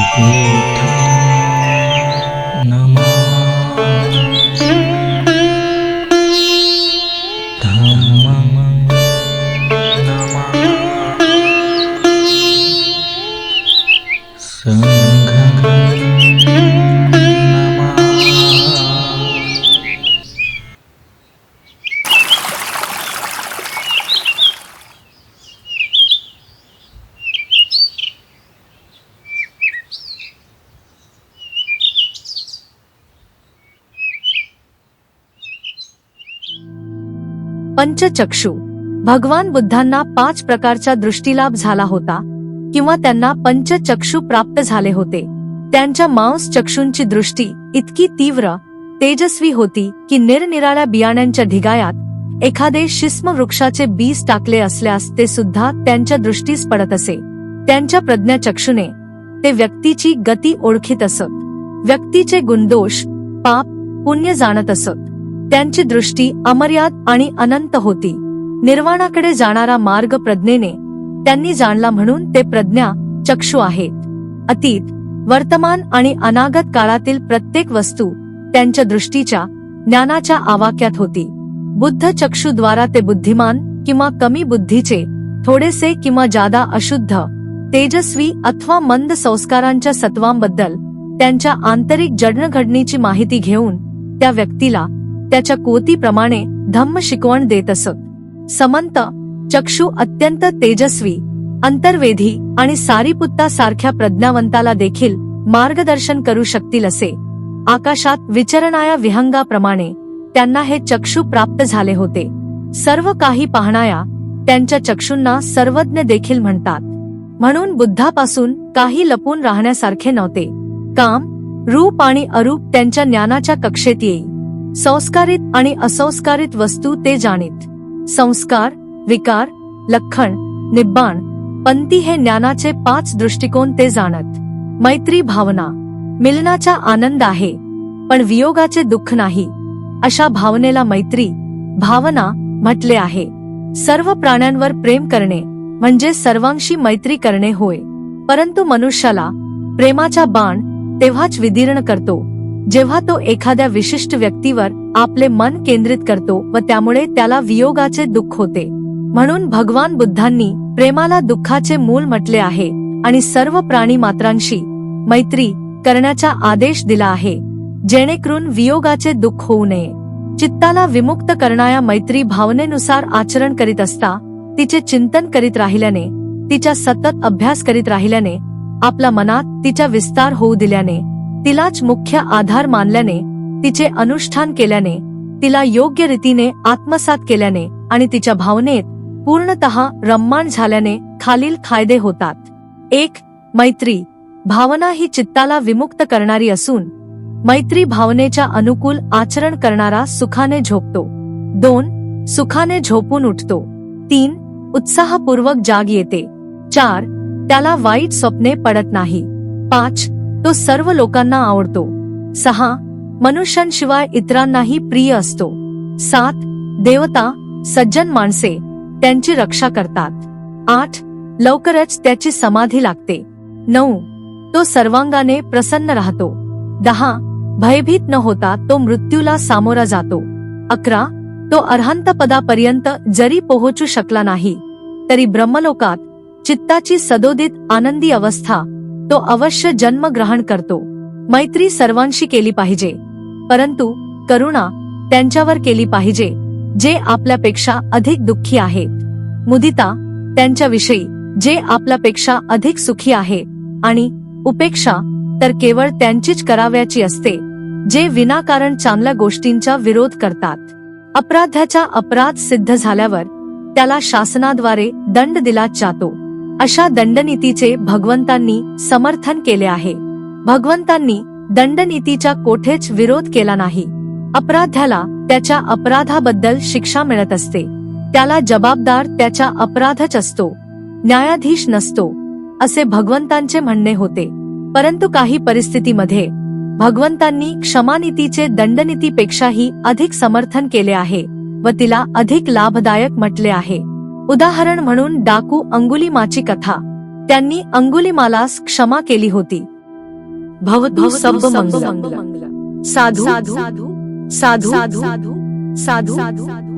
Ikaw पंचचक्षु. भगवान बुद्धांना पाच प्रकारच्या दृष्टीलाभ झाला होता किंवा त्यांना पंचचक्षु प्राप्त झाले होते. त्यांच्या मांस चक्षूंची दृष्टी इतकी तीव्र तेजस्वी होती की निरनिराळ्या बियाण्यांच्या ढिगायात एखादे शिस्म वृक्षाचे बीज टाकले असल्यास ते सुद्धा त्यांच्या दृष्टीस पडत असे. त्यांच्या प्रज्ञाचक्षुने ते व्यक्तीची गती ओळखीत असत. व्यक्तीचे गुणदोष पाप पुण्य जाणत असत. त्यांची दृष्टी अमर्याद आणि अनंत होती. निर्वाणाकडे जाणारा मार्ग प्रज्ञेने त्यांनी जाणला म्हणून ते प्रज्ञा चक्षु आहेत. अतीत वर्तमान आणि अनागत काळातील प्रत्येक वस्तू त्यांच्या दृष्टीच्या ज्ञानाच्या आवाक्यात होती. बुद्ध चक्षुद्वारा ते बुद्धिमान किंवा कमी बुद्धीचे थोडेसे किंवा जादा अशुद्ध तेजस्वी अथवा मंद संस्कारांच्या सत्वांबद्दल त्यांच्या आंतरिक जडणघडणीची माहिती घेऊन त्या व्यक्तीला त्याच्या कोतीप्रमाणे धम्म शिकवण देत असत. समंत चक्षु अत्यंत तेजस्वी अंतर्वेधी आणि सारीपुत्ता सारख्या प्रज्ञावंताला देखील मार्गदर्शन करू शकतील असे. आकाशात विचरणाया विहंगाप्रमाणे त्यांना हे चक्षु प्राप्त झाले होते. सर्व काही पाहणाया त्यांच्या चक्षुंना सर्वज्ञ देखील म्हणतात. म्हणून बुद्धापासून काही लपून राहण्यासारखे नव्हते. काम रूप आणि अरूप त्यांच्या ज्ञानाच्या कक्षेत येई. संस्कारित आणि असंस्कारित वस्तू ते जाणीत. संस्कार विकार लखण निब्बाण पंथी हे ज्ञानाचे पाच दृष्टिकोन ते जाणत. मैत्री भावना. मिलनाचा आनंद आहे पण वियोगाचे दुःख नाही. अशा भावनेला मैत्री भावना म्हटले आहे. सर्व प्राण्यांवर प्रेम करणे म्हणजे सर्वांशी मैत्री करणे होय. परंतु मनुष्याला प्रेमाचा बाण तेव्हाच विदीर्ण करतो. जेव्हा तो एखाद्या विशिष्ट व्यक्तीवर आपले मन केंद्रित करतो व त्यामुळे त्याला वियोगाचे दुःख होते. म्हणून भगवान बुद्धांनी प्रेमाला दुःखाचे मूल म्हटले आहे आणि सर्व प्राणी मात्रांशी मैत्री करण्याचा आदेश दिला आहे जेणेकरून वियोगाचे दुःख होऊ नये. चित्ताला विमुक्त करणाऱ्या मैत्री भावनेनुसार आचरण करीत असता तिचे चिंतन करीत राहिल्याने तिचा सतत अभ्यास करीत राहिल्याने आपल्या मनात तिचा विस्तार होऊ दिल्याने तिलाच मुख्य आधार मानल्याने तिचे अनुष्ठान केल्याने तिला योग्य रीतीने आत्मसात केल्याने आणि तिच्या भावनेत पूर्णतः रम्माण झाल्याने खालील फायदे होतात. एक मैत्री. भावना ही चित्ताला विमुक्त करणारी असून मैत्री भावनेच्या अनुकूल आचरण करणारा सुखाने झोपतो. दोन सुखाने झोपून उठतो. तीन उत्साहपूर्वक जाग येते. चार त्याला वाईट स्वप्ने पडत नाही. पाच तो सर्व लोकांना आवडतो. सहा मनुष्यांशिवाय इतरांनाही प्रिय असतो. सात देवता सज्जन माणसे त्यांची रक्षा करतात. आठ लवकरच त्याची समाधी लागते. नऊ तो सर्वांगाने प्रसन्न राहतो. दहा भयभीत न होता तो मृत्यूला सामोरा जातो. अकरा तो अर्हंत पदापर्यंत जरी पोहोचू शकला नाही तरी ब्रह्मलोकात चित्ताची सदोदित आनंदी अवस्था तो अवश्य जन्म ग्रहण करतो. मैत्री सर्वांशी केली पाहिजे. परंतु करुणा त्यांच्यावर केली पाहिजे जे आपल्यापेक्षा अधिक दुःखी आहेत. मुदिता त्यांच्याविषयी जे आपल्यापेक्षा अधिक सुखी आहे आणि उपेक्षा तर केवळ त्यांचीच कराव्याची असते जे विनाकारण चांगल्या गोष्टींचा विरोध करतात. अपराध्याचा अपराध सिद्ध झाल्यावर त्याला शासनाद्वारे दंड दिला जातो. अशा दंडनीतीचे भगवंतांनी समर्थन केले आहे. भगवंतांनी दंडनीतीच्या कोठेच विरोध केला नाही. अपराध्याला त्याच्या अपराधाबद्दल शिक्षा मिळत असते. त्याला जबाबदार त्याच्या अपराधच असतो. न्यायाधीश नसतो असे भगवंतांचे म्हणणे होते. परंतु काही परिस्थितीमध्ये भगवंतांनी क्षमानीतीचे दंडनीतीपेक्षाही अधिक समर्थन केले आहे व तिला अधिक लाभदायक म्हटले आहे. उदाहरण म्हणून डाकू अंगुलीमाची कथा त्यांनी अंगुलीमालास क्षमा केली होती भवतु सब मंगल साधू साधू साधू साधू साधू